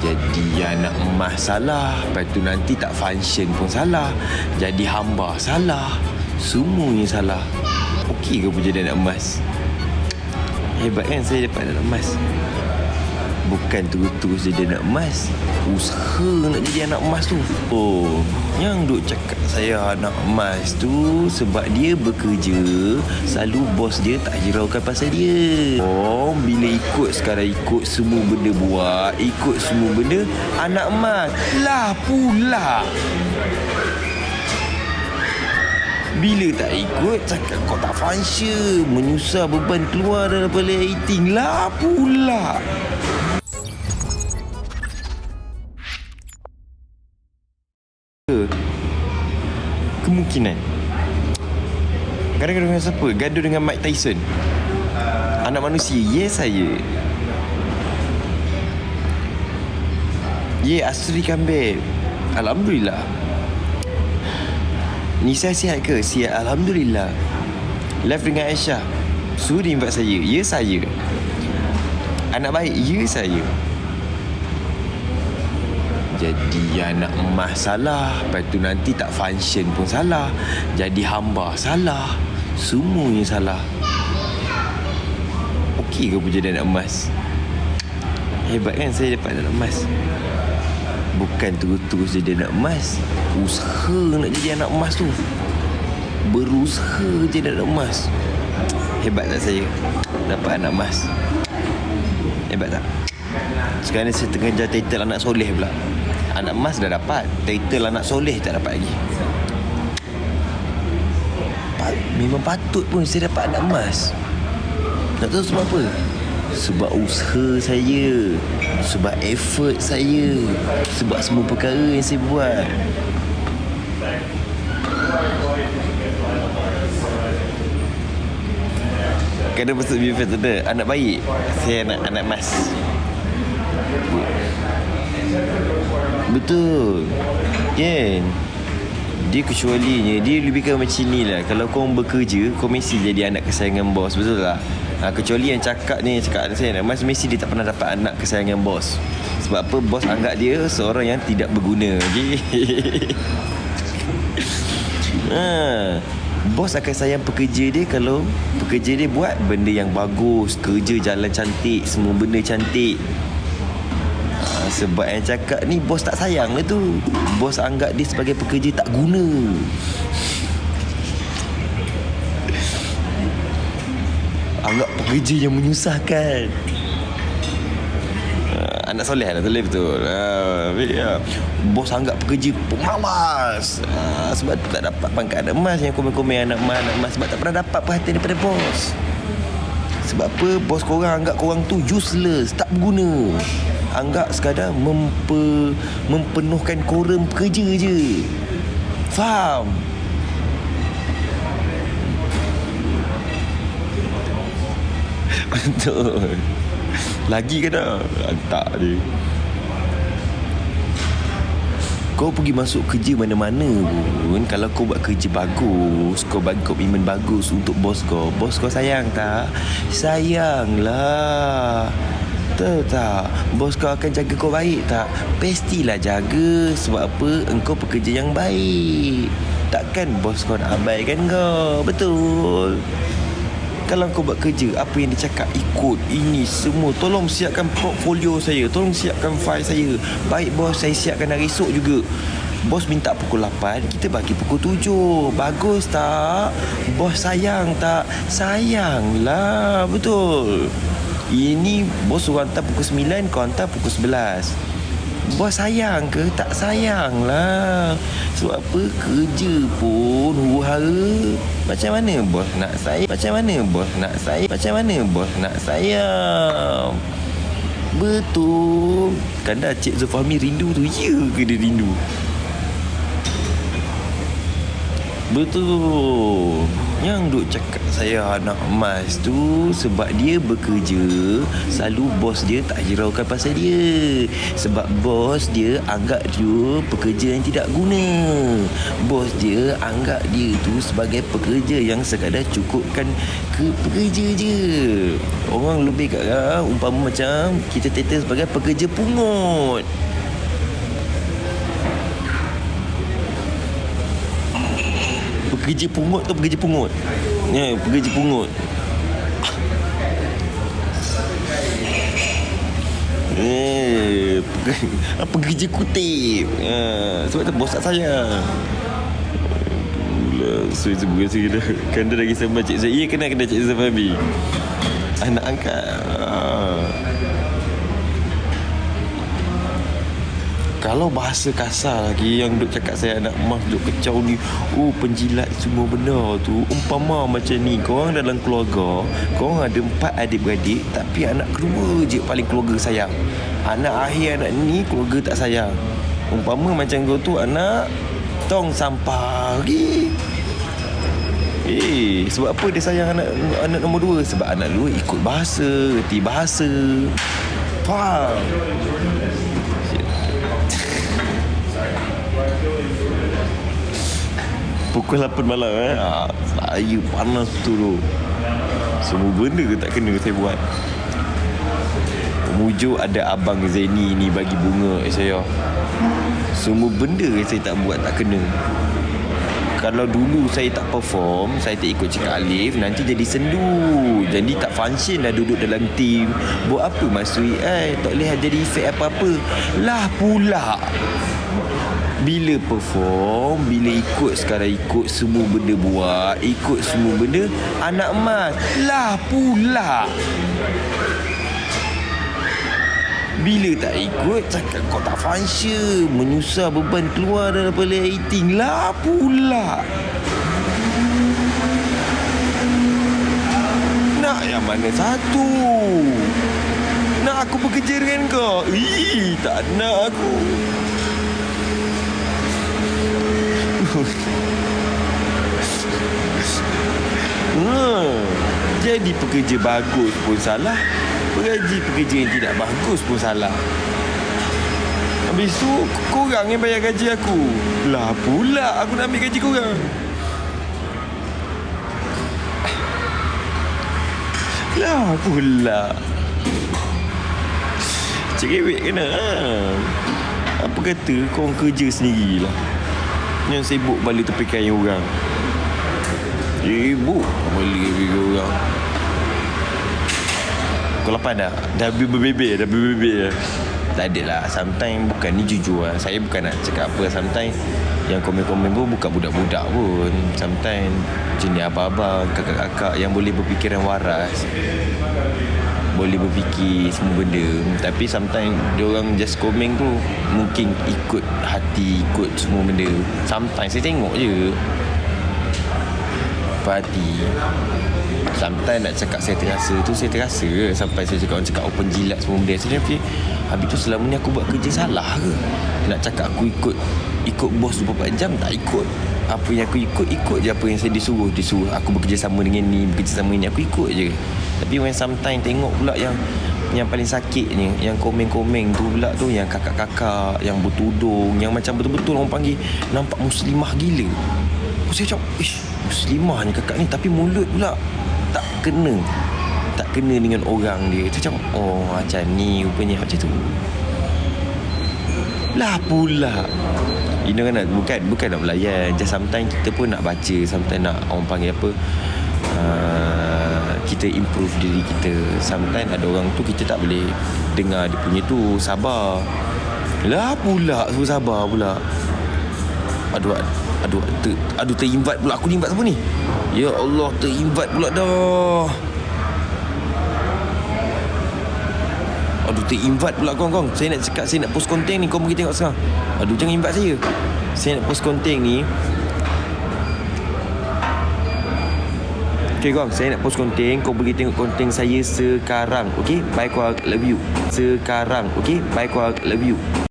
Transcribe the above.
Jadi anak emas salah Lepas tu nanti tak function pun salah Jadi hamba salah Semuanya salah. Okey ke pun jadi anak emas? Hebat kan saya dapat anak emas Bukan terus-terus jadi anak emas. Usaha nak jadi anak emas tu. Oh Yang duk cakap saya anak emas tu Sebab dia bekerja Selalu bos dia tak hiraukan pasal dia. Oh Bila ikut sekarang ikut semua benda buat Ikut semua benda Anak emas. Lah pula. Bila tak ikut Cakap kau tak function Menyusah beban keluar daripada eating Lah pula Kemungkinan. Gaduh dengan siapa? Gaduh dengan Mike Tyson. Anak manusia Yes saya. Yeah Asri comeback Alhamdulillah. Nisa sihat ke? Sihat Alhamdulillah. Live dengan Aisyah. Suri invite saya. Ya saya. Anak baik Ya saya jadi anak emas salah Lepas tu nanti tak function pun salah Jadi hamba salah Semuanya salah. Okey ke pun jadi anak emas? Hebat kan saya dapat anak emas? Bukan terus-terus jadi anak emas Usaha nak jadi anak emas tu. Berusaha jadi anak emas. Hebat tak saya Dapat anak emas? Hebat tak? Sekarang ni saya tengah jalan title anak soleh pula Anak emas dah dapat. Title anak soleh tak dapat lagi. Memang patut pun saya dapat anak emas Tak tahu sebab apa? Sebab usaha saya. Sebab effort saya. Sebab semua perkara yang saya buat. Kena masuk BFF tu ada Anak baik Saya anak anak emas Betul. Kan? Dia kecualinya Dia lebih ke macam ni lah. Kalau kau bekerja Kau mesti jadi anak kesayangan bos. Betul tak? Ha, Kecuali yang cakap ni Cakap saya anak mas Mesti dia tak pernah dapat anak kesayangan bos. Sebab apa? Bos anggap dia Seorang yang tidak berguna Okay ha, Bos akan sayang pekerja dia Kalau Pekerja dia buat Benda yang bagus Kerja jalan cantik Semua benda cantik sebab yang cakap ni bos tak sayang lah tu. Bos anggap dia sebagai pekerja tak guna. Anggap pekerja yang menyusahkan. Ha, Anak soleh lah soleh betul. Ha, ya. Bos anggap pekerja pemalas. Ha, Sebab tu tak dapat pangkat anak emas Yang komen-komen anak emas, anak emas Sebab tak pernah dapat perhatian daripada bos. Sebab apa? Bos korang anggap korang tu useless, tak berguna. Anggap sekadar mempe, mempenuhkan korum kerja je. Faham? Betul. Lagi ke dah? Tak dia. Kau pergi masuk kerja mana-mana pun Kalau kau buat kerja bagus Kau bagi komitmen bagus untuk bos kau Bos kau sayang tak? Sayang lah Tahu tak? Bos kau akan jaga kau baik tak? Pastilah jaga Sebab apa? Engkau pekerja yang baik Takkan bos kau nak abaikan kau Betul? Kalau kau buat kerja Apa yang dia cakap Ikut Ini semua Tolong siapkan portfolio saya Tolong siapkan file saya Baik bos Saya siapkan hari esok juga Bos minta pukul 8 Kita bagi pukul 7 Bagus tak? Bos sayang tak? Sayang lah Betul Ini bos suruh hantar pukul 9 Kau hantar pukul 11 Bos sayang ke? Tak sayang lah Sebab apa? Kerja pun huru-hara Macam mana bos nak sayang? Macam mana bos nak sayang? Macam mana bos nak sayang? Betul dah Cik Zulfahmi rindu tu Ya ke dia rindu? Betul Yang duk cakap saya anak emas tu Sebab dia bekerja Selalu bos dia tak hiraukan pasal dia. Sebab bos dia anggap dia pekerja yang tidak guna. Bos dia anggap dia tu sebagai pekerja yang sekadar cukupkan ke pekerja je. Orang lebih kat ah, umpama macam kita tetap sebagai pekerja pungut Pekerja pungut tu pekerja pungut. Ya, pekerja pungut. Eh, pekerja, pekerja kutip ha, Sebab tu bos tak sayang Itulah Saya sebut kasi kena Kan dia lagi sama cik saya Ya kena kena cik Zafabi Anak angkat. Ha. Kalau bahasa kasar lagi Yang duk cakap saya anak emas Duk kecau ni Oh penjilat semua benda tu Umpama macam ni Korang dalam keluarga Korang ada empat adik-beradik Tapi anak kedua je paling keluarga sayang Anak akhir anak ni Keluarga tak sayang Umpama macam kau tu anak Tong sampah lagi Eh, sebab apa dia sayang anak anak nombor dua? Sebab anak dua ikut bahasa, reti bahasa. Faham? Pukul 8 malam eh? Ha, Saya panas tu tu. Semua benda ke tak kena saya buat? Mujuk ada abang Zeni ni bagi bunga eh, saya. Semua benda saya tak buat tak kena kalau dulu saya tak perform Saya tak ikut cakap Alif Nanti jadi sendu. Jadi tak function dah duduk dalam team. Buat apa Mas Sui Eh tak boleh jadi efek apa-apa. Lah pula bila perform Bila ikut sekarang ikut Semua benda buat Ikut semua benda Anak emas Lah pula bila tak ikut Cakap kau tak function. Menyusah beban keluar daripada eating Lah pula. Nak yang mana satu? Nak aku bekerja dengan kau? Ih, tak nak aku. Hmm. Jadi pekerja bagus pun salah Pegaji pekerja yang tidak bagus pun salah. Habis tu korang yang bayar gaji aku. Lah pula aku nak ambil gaji korang. Lah pula. Cerewet kena ha? Apa kata korang kerja sendirilah. Yang sibuk balik tepi kain orang. Sibuk balik tepi orang Pukul 8 dah. Dah berbebel Dah berbebel Tak ada lah. Sometimes bukan ni jujur lah. Saya bukan nak cakap apa. Sometimes Yang komen-komen pun Bukan budak-budak pun. Sometimes Jenis abang-abang Kakak-kakak Yang boleh berfikiran waras. Boleh berfikir Semua benda. Tapi sometimes orang just komen tu Mungkin ikut hati Ikut semua benda. Sometimes saya tengok je Hati Sometimes nak cakap saya terasa tu Saya terasa Sampai saya cakap Orang cakap open jilat semua benda. Saya fikir Habis tu selama ni aku buat kerja salah ke? Nak cakap aku ikut Ikut bos 24 jam Tak ikut. Apa yang aku ikut Ikut je apa yang saya disuruh. Disuruh aku bekerja sama dengan ni Bekerja sama ni Aku ikut je. Tapi when sometimes tengok pula yang yang paling sakit ni Yang komen-komen tu pula tu Yang kakak-kakak Yang bertudung Yang macam betul-betul orang panggil Nampak muslimah gila. Aku saya cakap Ish muslimah ni kakak ni Tapi mulut pula tak kena. Tak kena dengan orang dia. Tu macam oh macam ni rupanya macam tu. Lah pula. Ini kan nak, bukan bukan nak melayan. Just sometimes kita pun nak baca sometimes nak orang panggil apa uh, kita improve diri kita. Sometimes ada orang tu kita tak boleh dengar dia punya tu. Sabar. Lah pula. Suruh sabar pula. Aduh aduh ter, aduh terinvite pula. Aku ni invite siapa ni? Ya Allah terinvite pula dah. Aduh terinvite pula kong-kong Saya nak cakap saya nak post konten ni. Kau pergi tengok sekarang. Aduh jangan invite saya. Saya nak post konten ni. Okay kong Saya nak post konten Kau pergi tengok konten saya sekarang. Okay? Bye kau love you. Sekarang. Okay? Bye kau love you